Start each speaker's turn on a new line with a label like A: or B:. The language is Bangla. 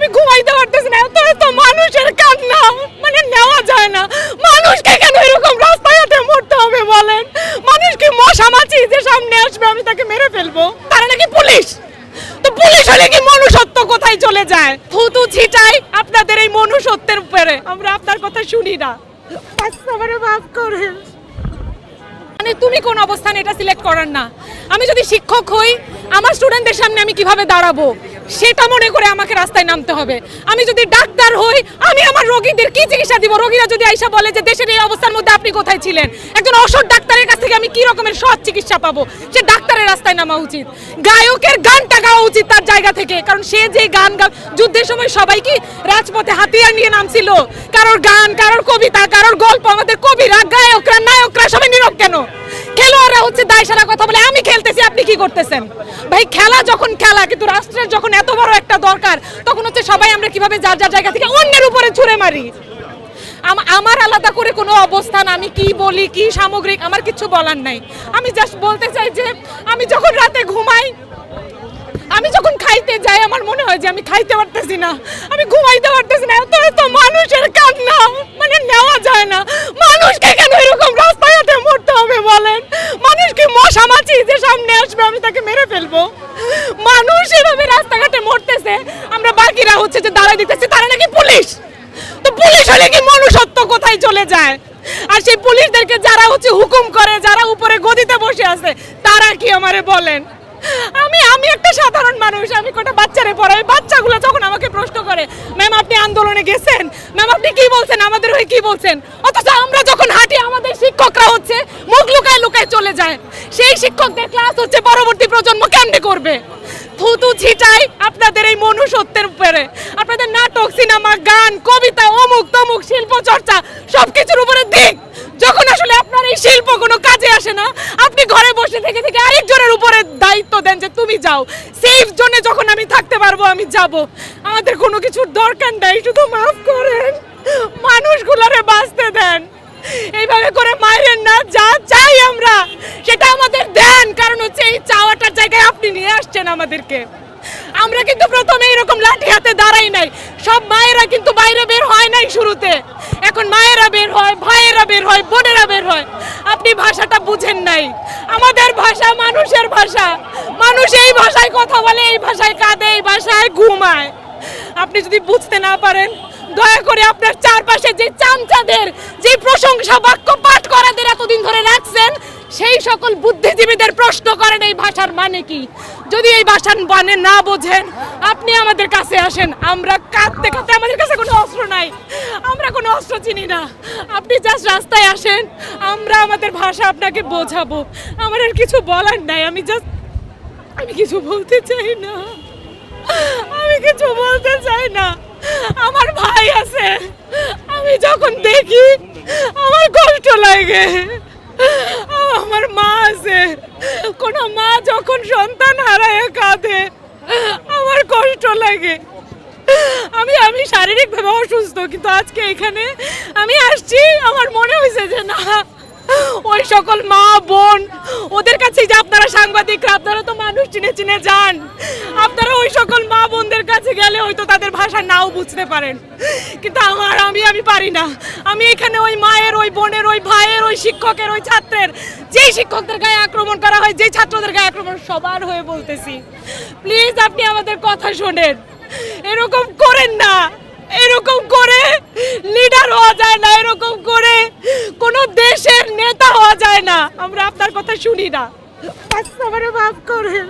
A: আমি ঘুমাইতে পারতেছি না এত এত মানুষের কান্না। মানে নেওয়া যায় না। মানুষকে কেন এরকম রাস্তাঘাটে মরতে হবে বলেন? মানুষ কি মশা মাছি যে সামনে আসবে আমি তাকে মেরে ফেলব। তারা নাকি পুলিশ? তো পুলিশ হলে কি মনুষ্যত্ব কোথায় চলে যায়? থুতু ছিটাই আপনাদের এই মনুষ্যত্বের উপরে। আমরা আপনার কথা শুনি না। মাফ করেন। মানে তুমি কোন অবস্থানে এটা সিলেক্ট করার না। আমি যদি শিক্ষক হই আমার স্টুডেন্টদের সামনে আমি কীভাবে দাঁড়াবো? সেটা মনে করে আমাকে রাস্তায় নামতে হবে। আমি যদি ডাক্তার হই, আমি আমার রোগীদের কি চিকিৎসা দিব? রোগীরা যদি আইসা বলে যে দেশের এই অবস্থার মধ্যে আপনি কোথায় ছিলেন? একজন অসৎ ডাক্তারের কাছ থেকে আমি কি রকমের সৎ চিকিৎসা পাবো? সে ডাক্তারের রাস্তায় নামা উচিত। গায়কের গানটা গাওয়া উচিত তার জায়গা থেকে। কারণ সে যে গান গা যুদ্ধের সময় সবাই কি রাজপথে হাতিয়ার নিয়ে নামছিল? কারোর গান, কারোর কবিতা, কারোর গল্প, আমাদের কবিরা, গায়করা, নায়করা সবাই নীরব কেন? খেলোয়াড়রা হচ্ছে দায় সারা কথা বলে, আমি খেলতেছি, আপনি কি করতেছেন? ভাই, খেলা যখন খেলা, কিন্তু রাষ্ট্রের যখন এত বড় একটা দরকার, তখন হচ্ছে সবাই আমরা কীভাবে যার যার জায়গা থেকে অন্যের উপরে ছুড়ে মারি। আম- আমার আলাদা করে কোনো অবস্থান, আমি কি বলি, কি সামগ্রিক, আমার কিছু বলার নাই। আমি জাস্ট বলতে চাই যে, আমি যখন রাতে ঘুমাই, আমি যখন খাইতে যাই, আমার মনে হয় যে আমি খাইতে পারতেছি না। আমি ঘুমাইতে পারতেছি না, এত এত মানুষের কান্না মানে নেওয়া যায় না মানুষকে কেন এরকম রাস্তাঘাটে মরতে হবে বলেন মানুষ কি মশা মাছি যে সামনে আসবে আমি তাকে মেরে ফেলব মানুষ এভাবে রাস্তাঘাটে আমরা বাকিরা হচ্ছে যে দাঁড়াই দিতেছি তারা নাকি পুলিশ। তো পুলিশ হলে কি মনুষ্যত্ব কোথায় চলে যায়? আর সেই পুলিশদেরকে যারা হচ্ছে হুকুম করে, যারা উপরে গদিতে বসে আছে, তারা কি আমারে বলেন? আমি আমি একটা সাধারণ মানুষ, আমি কটা বাচ্চারে পড়াই, বাচ্চাগুলো যখন আমাকে প্রশ্ন করে, ম্যাম, আপনি আন্দোলনে গেছেন? ম্যাম, আপনি কি বলছেন? আমাদের হয়ে কি বলছেন? অথচ আমরা যখন হাঁটি, আমাদের শিক্ষকরা হচ্ছে মুখ লুকায় লুকায় চলে যায়। সেই শিক্ষকদের ক্লাস হচ্ছে পরবর্তী প্রজন্ম কেমনে করবে? থুতু ছিটাই আপনাদের এই মনুষ্যত্বের উপরে। আপনাদের নাটক, সিনেমা, গান, কবিতা, অমুক তমুক, শিল্প চর্চা, সবকিছুর উপরে দিক। যখন আসলে আপনার এই শিল্প কোনো কাজে আসে না, আপনি ঘরে বসে থেকে থেকে আরেকজনের উপরে দায়িত্ব দেন যে তুমি যাও। সেফ জোনে যখন আমি থাকতে পারব, আমি যাব। আমাদের কোনো কিছুর দরকার নাই, শুধু মাফ করেন। মানুষগুলোরে বাঁচতে দেন। এইভাবে করে মায়ের না, যা চাই আমরা, সেটা আমাদের দেন কারণ হচ্ছে এই চাওয়াটার জায়গায় আপনি নিয়ে আসছেন আমাদেরকে। আমরা কিন্তু প্রথমে এরকম লাঠি হাতে দাঁড়াই নাই। সব মায়েরা কিন্তু বাইরে বের হয় নাই শুরুতে। এখন মায়েরা বের হয়, ভাইয়েরা বের হয়, বোনেরা বের হয়। আপনি ভাষাটা বুঝেন নাই। আমাদের ভাষা মানুষের ভাষা। মানুষ এই ভাষায় কথা বলে, এই ভাষায় কাঁদে, এই ভাষায় ঘুমায়। আপনি যদি বুঝতে না পারেন, দয়া করে আপনার চারপাশে যে চামচাদের, যে প্রশংসা বাক্য পাঠ করাদের এতদিন ধরে রাখছেন সেই সকল বুদ্ধিজীবীদের প্রশ্ন করেন, এই ভাষার মানে কি? যদি এই ভাষার মানে না বোঝেন, আপনি আমাদের কাছে আসেন। আমরা কাঁদতে কাঁদতে আমাদের কাছে কোনো অস্ত্র নাই। আমরা কোনো অস্ত্র চিনি না। আপনি জাস্ট রাস্তায় আসেন, আমরা আমাদের ভাষা আপনাকে বোঝাবো। আমার আর কিছু বলার নাই। আমি জাস্ট আমি কিছু বলতে চাই না। আমি কিছু বলতে চাই না। আমার ভাই আছে। আমি যখন দেখি, আমার কষ্ট লাগে। আমার মা আছে। কোন মা যখন সন্তান হারায় কাঁধে আমার কষ্ট লাগে। আমি আমি শারীরিকভাবে অসুস্থ, কিন্তু আজকে এখানে আমি আসছি, আমার মনে হয়েছে সকল মা, বোন, ওদের কাছে যে আপনারা সাংবাদিকরা, আপনারা তো মানুষ চিনে চিনে যান। আপনারা ওই সকল মা, বোনদের কাছে গেলে হয়তো তাদের ভাষা নাও বুঝতে পারেন। কিন্তু আমার, আমি আমি পারি না। আমি এখানে ওই মায়ের, ওই বোনের, ওই ভাইয়ের, ওই শিক্ষকের, ওই ছাত্রের, যেই শিক্ষকদের গায়ে আক্রমণ করা হয়, যেই ছাত্রদের গায়ে আক্রমণ, সবার হয়ে বলতেছি। প্লিজ, আপনি আমাদের কথা শোনেন। এরকম করেন না। এরকম করে লিডার হওয়া যায় না এরকম করে কোন দেশের নেতা হওয়া যায় না। আমরা আপনার কথা শুনি না। মাফ করেন।